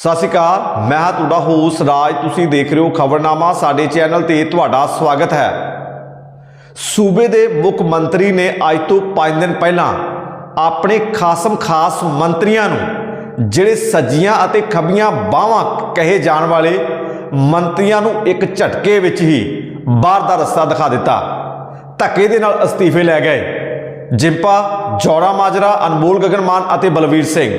ਸਤਿ ਸ਼੍ਰੀ ਅਕਾਲ, ਮੈਂ ਹਾਂ ਤੁਹਾਡਾ ਹੋਸ ਰਾਜ। ਤੁਸੀਂ ਦੇਖ ਰਹੇ ਹੋ ਖਬਰਨਾਮਾ, ਸਾਡੇ ਚੈਨਲ ਤੇ ਤੁਹਾਡਾ ਸਵਾਗਤ ਹੈ। ਸੂਬੇ ਦੇ ਮੁੱਖ ਮੰਤਰੀ ਨੇ ਅੱਜ ਤੋਂ 5 ਦਿਨ ਪਹਿਲਾਂ ਆਪਣੇ ਖਾਸਮ ਖਾਸ ਮੰਤਰੀਆਂ ਨੂੰ, ਜਿਹੜੇ ਸੱਜੀਆਂ ਅਤੇ ਖੱਬੀਆਂ ਬਾਹਾਂ ਕਹੇ ਜਾਣ ਵਾਲੇ ਮੰਤਰੀਆਂ ਨੂੰ ਇੱਕ ਝਟਕੇ ਵਿੱਚ ਹੀ ਬਾਹਰ ਦਾ ਰਸਤਾ ਦਿਖਾ ਦਿੱਤਾ। ਧੱਕੇ ਦੇ ਨਾਲ ਅਸਤੀਫੇ ਲੈ ਗਏ। ਜਿੰਪਾ, ਜੋੜਾ ਮਾਜਰਾ, ਅਨਮੋਲ ਗਗਨਮਾਨ ਅਤੇ ਬਲਵੀਰ ਸਿੰਘ।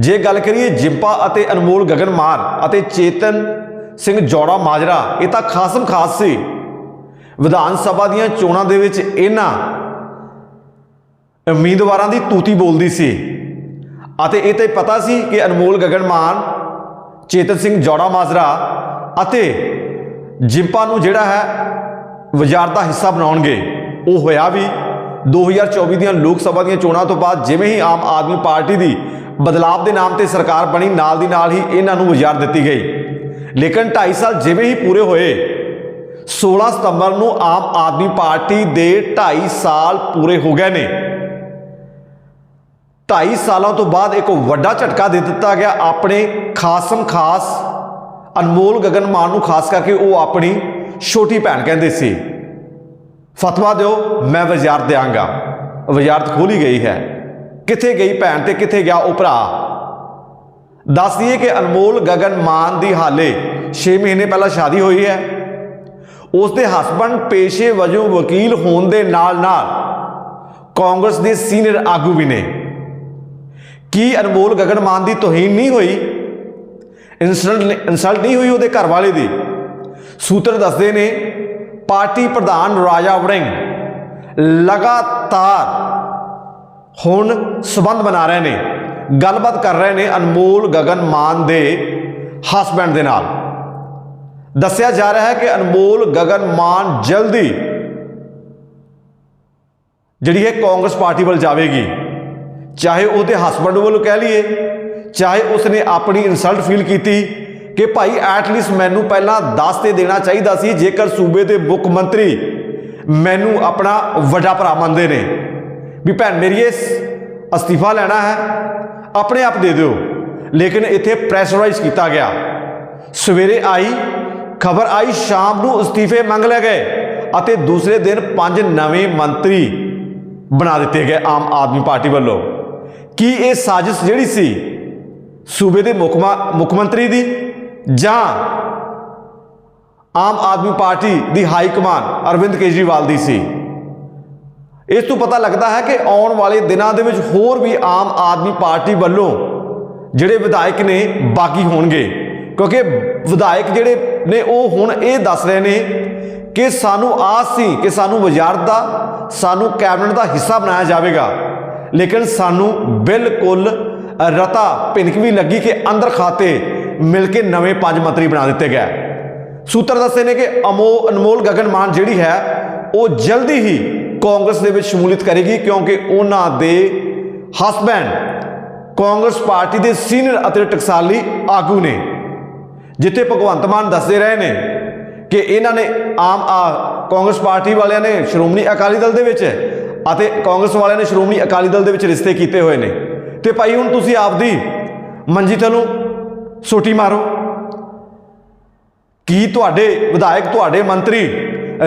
ਜੇ ਗੱਲ ਕਰੀਏ ਜਿੰਪਾ ਅਤੇ ਅਨਮੋਲ ਗਗਨਮਾਨ ਅਤੇ ਚੇਤਨ ਸਿੰਘ ਜੋੜਾ ਮਾਜਰਾ, ਇਹ ਤਾਂ ਖਾਸਮ ਖਾਸ ਸੀ। ਵਿਧਾਨ ਸਭਾ ਦੀਆਂ ਚੋਣਾਂ ਦੇ ਵਿੱਚ ਇਹਨਾਂ ਉਮੀਦਵਾਰਾਂ ਦੀ ਤੂਤੀ ਬੋਲਦੀ ਸੀ। ਅਤੇ ਇਹ ਤੇ ਪਤਾ ਸੀ ਕਿ ਅਨਮੋਲ ਗਗਨਮਾਨ, ਚੇਤਨ ਸਿੰਘ ਜੋੜਾ ਮਾਜਰਾ ਅਤੇ ਜਿੰਪਾ ਨੂੰ ਜਿਹੜਾ ਹੈ ਵਜ਼ਾਰ ਦਾ ਹਿੱਸਾ ਬਣਾਉਣਗੇ। ਉਹ ਹੋਇਆ ਵੀ 2024 ਦੀਆਂ ਲੋਕ ਸਭਾ ਦੀਆਂ ਚੋਣਾਂ ਤੋਂ ਬਾਅਦ ਜਿਵੇਂ ਹੀ ਆਮ ਆਦਮੀ ਪਾਰਟੀ ਦੀ ਬਦਲਾਵ ਦੇ ਨਾਮ ਤੇ ਸਰਕਾਰ ਬਣੀ, ਨਾਲ ਦੀ ਨਾਲ ਹੀ ਇਹਨਾਂ ਨੂੰ ਵਜ਼ਾਰਤ ਦਿੱਤੀ ਗਈ। ਲੇਕਿਨ 2.5 ਸਾਲ ਜਿਵੇਂ ਹੀ ਪੂਰੇ ਹੋਏ 16 ਸਤੰਬਰ ਨੂੰ ਆਮ ਆਦਮੀ ਪਾਰਟੀ ਦੇ 2.5 ਸਾਲ ਪੂਰੇ ਹੋ ਗਏ ਨੇ। 2.5 ਸਾਲਾਂ ਤੋਂ ਬਾਅਦ ਇੱਕ ਵੱਡਾ ਝਟਕਾ ਦੇ ਦਿੱਤਾ ਗਿਆ ਆਪਣੇ ਖਾਸਮ ਖਾਸ ਅਨਮੋਲ ਗਗਨ ਮਾਨ ਨੂੰ, ਖਾਸ ਕਰਕੇ ਉਹ ਆਪਣੀ ਛੋਟੀ ਭੈਣ ਕਹਿੰਦੇ ਸੀ। ਫਤਵਾ ਦਿਓ, ਮੈਂ ਵਜ਼ਾਰਤ ਦਿਆਂਗਾ। ਵਜ਼ਾਰਤ ਖੋਲੀ ਗਈ ਹੈ। ਕਿੱਥੇ ਗਈ ਭੈਣ ਤੇ ਕਿੱਥੇ ਗਿਆ ਉਹ ਭਰਾ? ਦੱਸ ਦਈਏ ਕਿ ਅਨਮੋਲ ਗਗਨ ਮਾਨ ਦੀ ਹਾਲੇ 6 ਮਹੀਨੇ ਪਹਿਲਾਂ ਸ਼ਾਦੀ ਹੋਈ ਹੈ। ਉਸ ਦੇ ਹਸਬੰਡ ਪੇਸ਼ੇ ਵਜੋਂ ਵਕੀਲ ਹੋਣ ਦੇ ਨਾਲ-ਨਾਲ ਕਾਂਗਰਸ ਦੇ ਸੀਨੀਅਰ ਆਗੂ ਵੀ ਨੇ। ਕੀ ਅਨਮੋਲ ਗਗਨ ਮਾਨ ਦੀ ਤੋਹੀਨ ਨਹੀਂ ਹੋਈ? ਇਨਸਲਟ ਇਨਸਲਟ ਨਹੀਂ ਹੋਈ ਉਹਦੇ ਘਰ ਵਾਲੇ ਦੀ? ਸੂਤਰ ਦੱਸਦੇ ਨੇ ਪਾਰਟੀ ਪ੍ਰਧਾਨ ਰਾਜਾ ਵੜਿੰਗ ਲਗਾਤਾਰ ਹੁਣ ਸਬੰਧ ਬਣਾ ਰਹੇ ਨੇ, ਗੱਲਬਾਤ ਕਰ ਰਹੇ ਨੇ ਅਨਮੋਲ ਗਗਨ ਮਾਨ ਦੇ ਹਸਬੰਡ ਦੇ ਨਾਲ। ਦੱਸਿਆ ਜਾ ਰਿਹਾ ਹੈ ਕਿ ਅਨਮੋਲ ਗਗਨ ਮਾਨ ਜਲਦੀ ਜਿਹੜੀ ਹੈ ਕਾਂਗਰਸ ਪਾਰਟੀ ਵੱਲ ਜਾਵੇਗੀ, ਚਾਹੇ ਉਹਦੇ ਹਸਬੰਡ ਵੱਲੋਂ ਕਹਿ ਲਈਏ, ਚਾਹੇ ਉਸਨੇ ਆਪਣੀ ਇਨਸਲਟ ਫੀਲ ਕੀਤੀ ਕਿ ਭਾਈ ਐਟਲੀਸਟ ਮੈਨੂੰ ਪਹਿਲਾਂ ਦੱਸ ਤੇ ਦੇਣਾ ਚਾਹੀਦਾ ਸੀ, ਜੇਕਰ ਸੂਬੇ ਦੇ ਮੁੱਖ ਮੰਤਰੀ ਮੈਨੂੰ ਆਪਣਾ ਵੱਡਾ ਭਰਾ ਮੰਨਦੇ ਨੇ। ਵੀ ਭੈਣ, ਮੇਰੀ ਇਸ ਅਸਤੀਫਾ ਲੈਣਾ ਹੈ, ਆਪਣੇ ਆਪ ਦੇ ਦਿਓ। ਲੇਕਿਨ ਇੱਥੇ ਪ੍ਰੈਸ਼ਰਾਈਜ਼ ਕੀਤਾ ਗਿਆ। ਸਵੇਰੇ ਆਈ, ਖਬਰ ਆਈ, ਸ਼ਾਮ ਨੂੰ ਅਸਤੀਫੇ ਮੰਗ ਲਏ ਗਏ ਅਤੇ ਦੂਸਰੇ ਦਿਨ ਪੰਜ ਨਵੇਂ ਮੰਤਰੀ ਬਣਾ ਦਿੱਤੇ ਗਏ ਆਮ ਆਦਮੀ ਪਾਰਟੀ ਵੱਲੋਂ। ਕੀ ਇਹ ਸਾਜ਼ਿਸ਼ ਜਿਹੜੀ ਸੀ ਸੂਬੇ ਦੇ ਮੁੱਖ ਮੁੱਖ ਮੰਤਰੀ ਦੀ? ਜਾਂ ਆਮ ਆਦਮੀ ਪਾਰਟੀ ਦੀ ਹਾਈ ਕਮਾਨ ਅਰਵਿੰਦ ਕੇਜਰੀਵਾਲ ਦੀ ਸੀ। ਇਸ ਤੋਂ ਪਤਾ ਲੱਗਦਾ ਹੈ ਕਿ ਆਉਣ ਵਾਲੇ ਦਿਨਾਂ ਦੇ ਵਿੱਚ ਹੋਰ ਵੀ ਆਮ ਆਦਮੀ ਪਾਰਟੀ ਵੱਲੋਂ ਜਿਹੜੇ ਵਿਧਾਇਕ ਨੇ ਬਾਗੀ ਹੋਣਗੇ। ਕਿਉਂਕਿ ਵਿਧਾਇਕ ਜਿਹੜੇ ਨੇ ਉਹ ਹੁਣ ਇਹ ਦੱਸ ਰਹੇ ਨੇ ਕਿ ਸਾਨੂੰ ਆਸ ਸੀ ਕਿ ਸਾਨੂੰ ਵਜ਼ਾਰਤ ਦਾ, ਸਾਨੂੰ ਕੈਬਨਿਟ ਦਾ ਹਿੱਸਾ ਬਣਾਇਆ ਜਾਵੇਗਾ। ਲੇਕਿਨ ਸਾਨੂੰ ਬਿਲਕੁਲ ਰਤਾ ਭਿਨਕ ਵੀ ਲੱਗੀ ਕਿ ਅੰਦਰ ਖਾਤੇ ਮਿਲ ਕੇ ਨਵੇਂ ਪੰਜ ਮੰਤਰੀ ਬਣਾ ਦਿੱਤੇ ਗਏ। ਸੂਤਰ ਦੱਸਦੇ ਨੇ ਕਿ ਅਮੋ ਅਨਮੋਲ ਗਗਨਮਾਨ ਜਿਹੜੀ ਹੈ, ਉਹ ਜਲਦੀ ਹੀ ਕਾਂਗਰਸ ਦੇ ਵਿੱਚ ਸ਼ਮੂਲੀਅਤ ਕਰੇਗੀ ਕਿਉਂਕਿ ਉਹਨਾਂ ਦੇ ਹਸਬੈਂਡ ਕਾਂਗਰਸ ਪਾਰਟੀ ਦੇ ਸੀਨੀਅਰ ਅਤੇ ਟਕਸਾਲੀ ਆਗੂ ਨੇ। ਜਿੱਥੇ ਭਗਵੰਤ ਮਾਨ ਦੱਸਦੇ ਰਹੇ ਨੇ ਕਿ ਇਹਨਾਂ ਨੇ ਆਮ ਆ ਕਾਂਗਰਸ ਪਾਰਟੀ ਵਾਲਿਆਂ ਨੇ ਸ਼੍ਰੋਮਣੀ ਅਕਾਲੀ ਦਲ ਦੇ ਵਿੱਚ ਅਤੇ ਕਾਂਗਰਸ ਵਾਲਿਆਂ ਨੇ ਸ਼੍ਰੋਮਣੀ ਅਕਾਲੀ ਦਲ ਦੇ ਵਿੱਚ ਰਿਸ਼ਤੇ ਕੀਤੇ ਹੋਏ ਨੇ। ਤੇ ਭਾਈ ਹੁਣ ਤੁਸੀਂ ਆਪਦੀ ਮੰਜੀ ਥਲੋਂ ਸੋਟੀ ਮਾਰੋ। ਕੀ ਤੁਹਾਡੇ ਵਿਧਾਇਕ, ਤੁਹਾਡੇ ਮੰਤਰੀ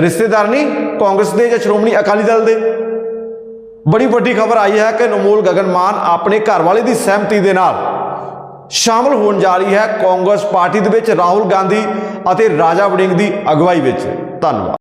ਰਿਸ਼ਤੇਦਾਰ ਨਹੀਂ ਕਾਂਗਰਸ ਦੇ ਜਾਂ ਸ਼੍ਰੋਮਣੀ ਅਕਾਲੀ ਦਲ ਦੇ? ਬੜੀ ਵੱਡੀ ਖਬਰ ਆਈ ਹੈ ਕਿ ਨਮੋਲ ਗਗਨਮਾਨ ਆਪਣੇ ਘਰ ਵਾਲੇ ਦੀ ਸਹਿਮਤੀ ਦੇ ਨਾਲ ਸ਼ਾਮਲ ਹੋਣ ਜਾ ਰਹੀ ਹੈ ਕਾਂਗਰਸ ਪਾਰਟੀ ਦੇ ਵਿੱਚ ਰਾਹੁਲ ਗਾਂਧੀ ਅਤੇ ਰਾਜਾ ਵੜਿੰਗ ਦੀ ਅਗਵਾਈ ਵਿੱਚ। ਧੰਨਵਾਦ।